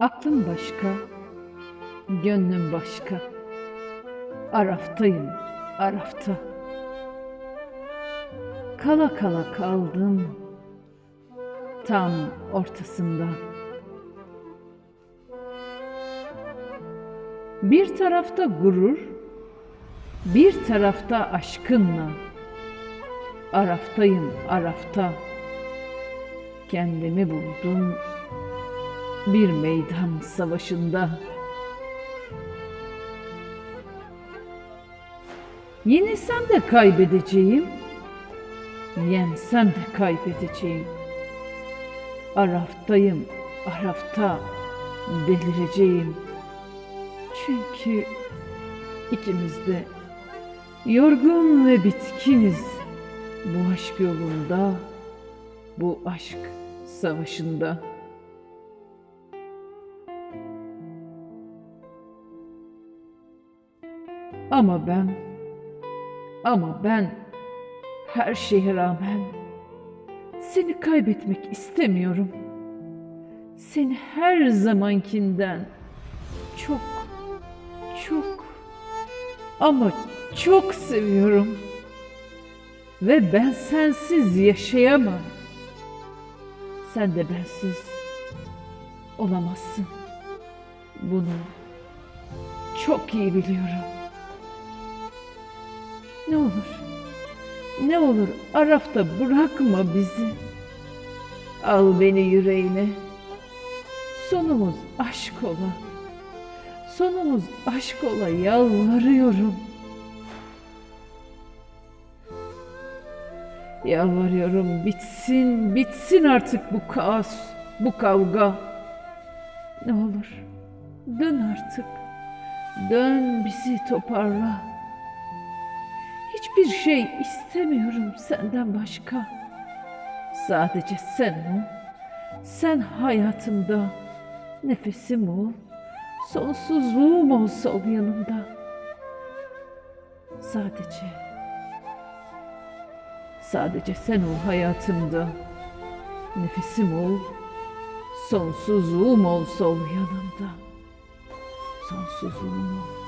Aklım başka, gönlüm başka. Araftayım, arafta. Kala kala kaldım tam ortasında. Bir tarafta gurur, bir tarafta aşkınla. Araftayım, arafta. Kendimi buldum bir meydan savaşında. Yenilsem de kaybedeceğim, yensem de kaybedeceğim. Araftayım, arafta delireceğim. Çünkü ikimiz de yorgun ve bitkiniz bu aşk yolunda, bu aşk savaşında. Ama ben, ama ben her şeye rağmen seni kaybetmek istemiyorum. Seni her zamankinden çok, çok ama çok seviyorum. Ve ben sensiz yaşayamam. Sen de bensiz olamazsın. Bunu çok iyi biliyorum. Ne olur, ne olur Araf'ta bırakma bizi. Al beni yüreğine. Sonumuz aşk ola. Sonumuz aşk ola yalvarıyorum. Yalvarıyorum bitsin, bitsin artık bu kaos, bu kavga. Ne olur dön artık. Dön bizi toparla. Hiçbir şey istemiyorum senden başka. Sadece sen ol. Sen hayatımda nefesim ol. Sonsuzluğum ol sol yanımda. Sadece Sadece sen ol hayatımda. Nefesim ol. Sonsuzluğum ol sol yanımda. Sonsuzluğum ol.